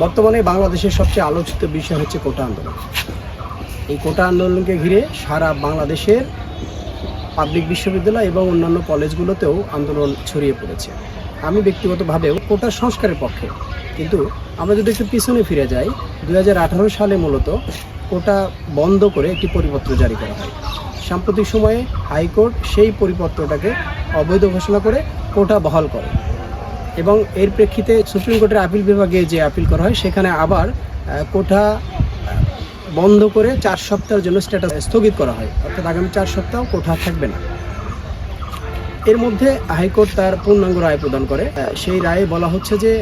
বর্তমানে বাংলাদেশের সবচেয়ে আলোচিত বিষয় হচ্ছে কোটা আন্দোলন। এই কোটা আন্দোলনকে ঘিরে সারা বাংলাদেশের পাবলিক বিশ্ববিদ্যালয় এবং অন্যান্য কলেজগুলোতেও আন্দোলন ছড়িয়ে পড়েছে। আমি ব্যক্তিগতভাবেও কোটা সংস্কারের পক্ষে। কিন্তু আমরা যদি একটু পিছনে ফিরে যাই দু হাজার আঠারো সালে মূলত কোটা বন্ধ করে একটি পরিপত্র জারি করা হয়। সাম্প্রতিক সময়ে হাইকোর্ট সেই পরিপত্রটাকে অবৈধ ঘোষণা করে কোটা বহাল করে। এবং এর প্রেক্ষিতে সুপ্রিম কোর্টের আপিল বিভাগে যে আপিল করা হয় সেখানে আবার কোঠা বন্ধ করে চার সপ্তাহের জন্য স্ট্যাটাস স্থগিত করা হয়। অর্থাৎ আগামী চার সপ্তাহ কোঠা থাকবে না। এর মধ্যে হাইকোর্ট তার পূর্ণাঙ্গ রায় প্রদান করে। সেই রায়ে বলা হচ্ছে যে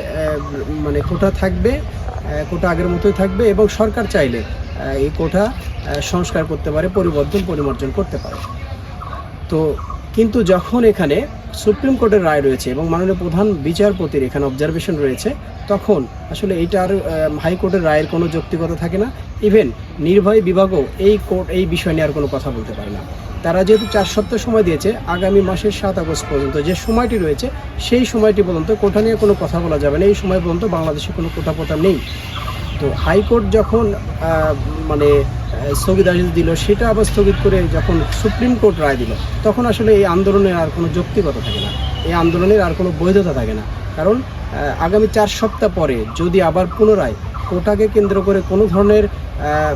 মানে কোটা থাকবে কোটা আগের মতোই থাকবে এবং সরকার চাইলে এই আহ, সংস্কার করতে পারে পরিবর্তন পরিমার্জন করতে পারে। তো কিন্তু যখন এখানে সুপ্রিম কোর্টের রায় রয়েছে এবং মাননীয় প্রধান বিচারপতির এখানে অবজারভেশন রয়েছে, তখন আসলে এইটার হাইকোর্টের রায়ের কোনো যৌক্তিকতা থাকে না। ইভেন নির্ভয় বিভাগও এই কোর্ট এই বিষয় নিয়ে আর কোনো কথা বলতে পারে না। তারা যেহেতু চার সপ্তাহ সময় দিয়েছে, আগামী মাসের সাত আগস্ট পর্যন্ত যে সময়টি রয়েছে, সেই সময়টি পর্যন্ত কোটা নিয়ে কোনো কথা বলা যাবে না। এই সময় পর্যন্ত বাংলাদেশে কোনো কোটা নেই। তো হাইকোর্ট যখন মানে স্থগিতাদেশ দিল, সেটা আবার স্থগিত করে যখন সুপ্রিম কোর্ট রায় দিল, তখন আসলে এই আন্দোলনের আর কোনো যৌক্তিকতা থাকে না। এই আন্দোলনের আর কোনো বৈধতা থাকে না। কারণ আগামী চার সপ্তাহ পরে যদি আবার পুনরায় কোটাকে কেন্দ্র করে কোনো ধরনের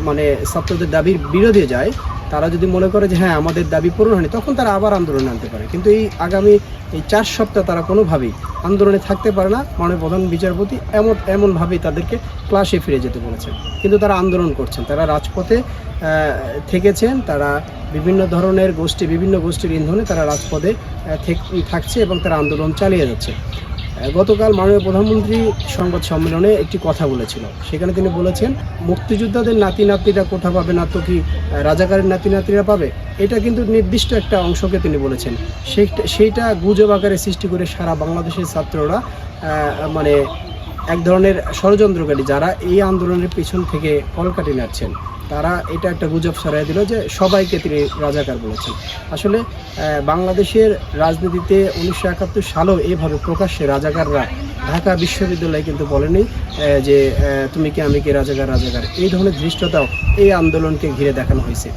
মানে ছাত্রদের দাবির বিরোধী যায় তারা যদি মনে করে যে হ্যাঁ আমাদের দাবি পূরণ হয়নি, তখন তারা আবার আন্দোলনে আনতে পারে। কিন্তু এই আগামী এই চার সপ্তাহ তারা কোনোভাবেই আন্দোলনে থাকতে পারে না। মাননীয় প্রধান বিচারপতি এমন, এমনভাবেই তাদেরকে ক্লাসে ফিরে যেতে বলেছেন। কিন্তু তারা আন্দোলন করছেন। তারা রাজপথে থেকেছেন। তারা বিভিন্ন ধরনের গোষ্ঠী, বিভিন্ন গোষ্ঠীর ইন্ধনে তারা রাজপথে থেক- থাকছে এবং তারা আন্দোলন চালিয়ে যাচ্ছে। গতকাল মাননীয় প্রধানমন্ত্রী সংবাদ সম্মেলনে একটি কথা বলেছিল। সেখানে তিনি বলেছেন, মুক্তিযোদ্ধাদের নাতি নাতনিরা কোথা পাবে না তো কি রাজাকারের নাতি নাতনিরা পাবে? এটা কিন্তু নির্দিষ্ট একটা অংশকে তিনি বলেছেন। সেইটা গুজব আকারে সৃষ্টি করে সারা বাংলাদেশের ছাত্ররা মানে এক ধরনের ষড়যন্ত্রকারী যারা এই আন্দোলনের পিছন থেকে কলকাটি নাড়ছেন। তারা এটা একটা গুজব ছড়াই দিল যে সবাইকে তিনি রাজাকার বলেছেন। আসলে বাংলাদেশের রাজনীতিতে উনিশশো একাত্তর সালেও এইভাবে প্রকাশ্যে রাজাকাররা ঢাকা বিশ্ববিদ্যালয়ে কিন্তু বলেনি যে তুমি কি, আমি কি, রাজাকার রাজাকার। এই ধরনের ধৃষ্টতাও এই আন্দোলনকে ঘিরে দেখানো হয়েছে।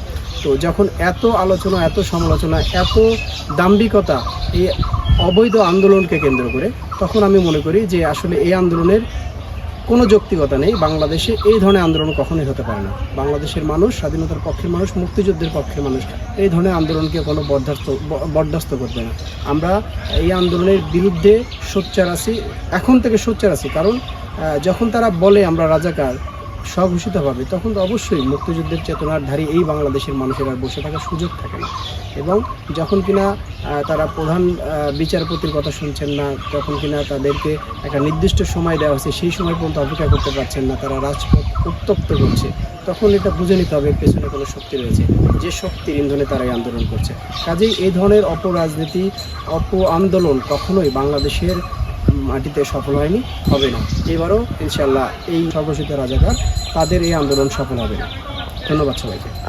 তো যখন এত আলোচনা, এত সমালোচনা, এত দাম্ভিকতা এই অবৈধ আন্দোলনকে কেন্দ্র করে, তখন আমি মনে করি যে আসলে এই আন্দোলনের কোনো যৌক্তিকতা নেই। বাংলাদেশে এই ধরনের আন্দোলন কখনোই হতে পারে না। বাংলাদেশের মানুষ, স্বাধীনতার পক্ষের মানুষ, মুক্তিযুদ্ধের পক্ষের মানুষ, এই ধরনের আন্দোলনকে কোনো বরদাস্ত বরদাস্ত করবে না। আমরা এই আন্দোলনের বিরুদ্ধে সোচ্চার আছি, এখন থেকে সোচ্চার আছি। কারণ যখন তারা বলে আমরা রাজাকার স্বঘোষিতভাবে তখন তো অবশ্যই মুক্তিযুদ্ধের চেতনার ধারী এই বাংলাদেশের মানুষের আর বসে থাকার সুযোগ থাকে না। এবং যখন কিনা তারা প্রধান বিচারপতির কথা শুনছেন না, তখন কিনা তাদেরকে একটা নির্দিষ্ট সময় দেওয়া হচ্ছে সেই সময় পর্যন্ত অপেক্ষা করতে পারছেন না, তারা রাজপথ উত্তপ্ত করছে। তখন এটা বুঝে নিতে হবে পেছনে কোনো শক্তি রয়েছে। যে শক্তির ইন্ধনে তারা এই আন্দোলন করছে। কাজেই এই ধরনের অপরাজনীতি অপ আন্দোলন কখনোই বাংলাদেশের মাটিতে সফল হয়নি, হবে না। এবারও ইনশাল্লাহ এই সর্বশিত রাজাকার, তাদের এই আন্দোলন সফল হবে না। ধন্যবাদ সবাইকে।